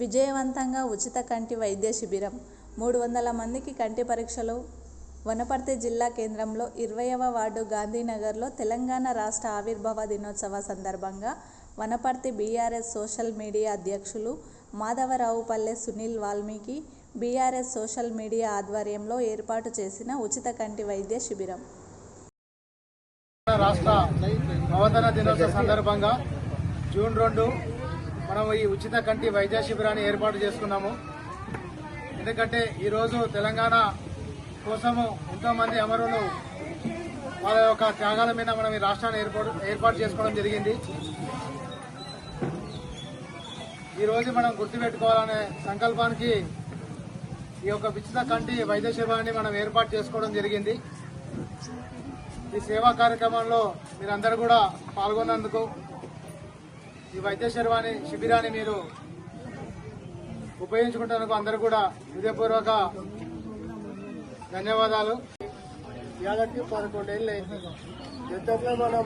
విజయవంతంగా ఉచిత కంటి వైద్య శిబిరం. మూడు వందల మందికి కంటి పరీక్షలు. వనపర్తి జిల్లా కేంద్రంలో ఇరవైవ వార్డు గాంధీనగర్లో తెలంగాణ రాష్ట్ర ఆవిర్భావ దినోత్సవ సందర్భంగా వనపర్తి బీఆర్ఎస్ సోషల్ మీడియా అధ్యక్షులు Madhavaraopalle Sunil Valmiki BRS social media ఆధ్వర్యంలో ఏర్పాటు చేసిన ఉచిత కంటి వైద్య శిబిరం. రాష్ట్ర అవతరణ దినోత్సవ సందర్భంగా జూన్ రెండు మనం ఈ ఉచిత కంటి వైద్య శిబిరాన్ని ఏర్పాటు చేసుకున్నాము. ఎందుకంటే ఈరోజు తెలంగాణ కోసము ఎంతో మంది అమరులు వాళ్ళ యొక్క త్యాగాల మీద మనం ఈ రాష్ట్రాన్ని ఏర్పాటు ఏర్పాటు చేసుకోవడం జరిగింది. ఈరోజు మనం గుర్తుపెట్టుకోవాలనే సంకల్పానికి ఈ యొక్క ఉచిత కంటి వైద్య శిబిరాన్ని మనం ఏర్పాటు చేసుకోవడం జరిగింది. ఈ సేవా కార్యక్రమంలో మీరందరూ కూడా పాల్గొన్నందుకు ఈ వైద్య శర్వాణి శిబిరాన్ని మీరు ఉపయోగించుకుంటున్నందుకు అందరూ కూడా హృదయపూర్వక ధన్యవాదాలు. ఏడాది పదకొండేళ్ళు అయింది. గతంలో మనం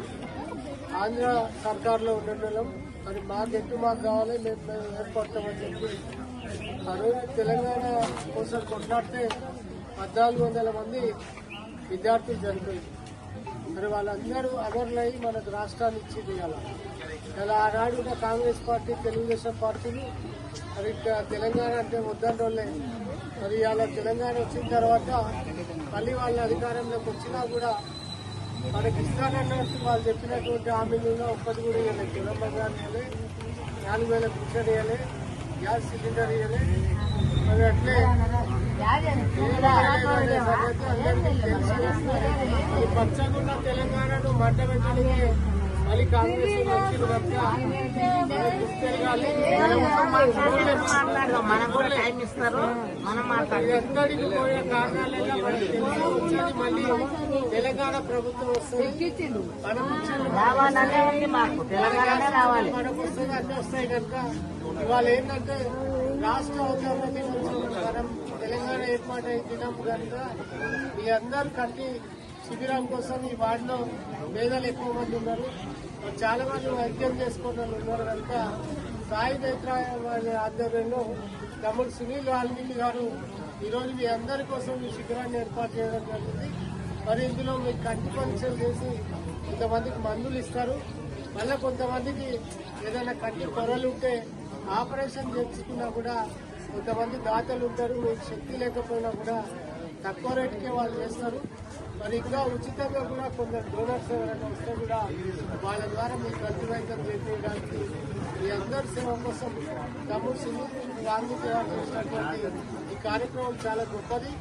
ఆంధ్ర సర్కార్లో ఉండడం మరి మాకు ఎక్కువ మాకు కావాలి మేము మేము ఏర్పడతామని చెప్పి ఆ రోజు తెలంగాణ కోసం కొట్లాడితే పద్నాలుగు వందల మంది విద్యార్థులు చనిపోయింది మరి వాళ్ళందరూ అమరులై మనకు రాష్ట్రాన్ని ఇచ్చింది ఇలా అలా ఆనాడు ఉన్న కాంగ్రెస్ పార్టీ తెలుగుదేశం పార్టీలు మరి తెలంగాణ అంటే వద్దంటోళ్ళే మరి ఇవాళ తెలంగాణ వచ్చిన తర్వాత మళ్ళీ వాళ్ళ అధికారంలోకి వచ్చినా కూడా మనకి ఇస్తానన్నట్టు వాళ్ళు చెప్పినటువంటి హామీలలో ఒక్కటి కూడా ఇవ్వలే. తులం గారు ఇవ్వలే నాలుగు వేల పింఛన్ ఇవ్వలే గ్యాస్ సిలిండర్ ఇవ్వలే. మరి అట్లే పచ్చగున్న తెలంగాణను మంట పెట్టడానికి మళ్ళీ కాంగ్రెస్ మనకు కూడా టైం ఇస్తారు మనం మాట్లాడాలి ఎక్కడికి పోయే మనకి మళ్ళీ తెలంగాణ ప్రభుత్వం వస్తుంది. రావాలనే ఉంది మాకు రావాలి మనకు వస్తుంది. అన్నీ వస్తాయి కనుక ఇవాళ ఏంటంటే రాష్ట్ర ఉద్యోగం మనం తెలంగాణ ఏర్పాటు దినం కనుక మీ అందరు కంటి శిబిరం కోసం ఈ వార్డులో పేదలు ఎక్కువ మంది ఉన్నారు. చాలా మంది వైద్యం చేసుకున్న ఉన్నారు కనుక సాయి నేత్ర వారి ఆధ్వర్యంలో తమ్ముడు సునీల్ వాల్మీకి గారు ఈరోజు మీ అందరి కోసం ఈ శిబిరాన్ని ఏర్పాటు చేయడం జరిగింది. మరి ఇందులో మీకు కంటి పరీక్షలు చేసి కొంతమందికి మందులు ఇస్తారు. మళ్ళీ కొంతమందికి ఏదైనా కంటి కొరలు ఉంటే ఆపరేషన్ చేసుకున్నా కూడా కొంతమంది దాతలు ఉంటారు మీకు శక్తి లేకపోయినా కూడా తక్కువ రేటుకే వాళ్ళు చేస్తారు. మరి ఇంకా ఉచితంగా కూడా కొందరు డోనర్స్ ఎవరైనా వస్తే కూడా వాళ్ళ ద్వారా మీకు కంటి చేపించడానికి మీ అందరి సేవ కోసం తమ్ముడు సునీల్ గాంధీ గారు చేసినటువంటి ఈ కార్యక్రమం చాలా గొప్పది.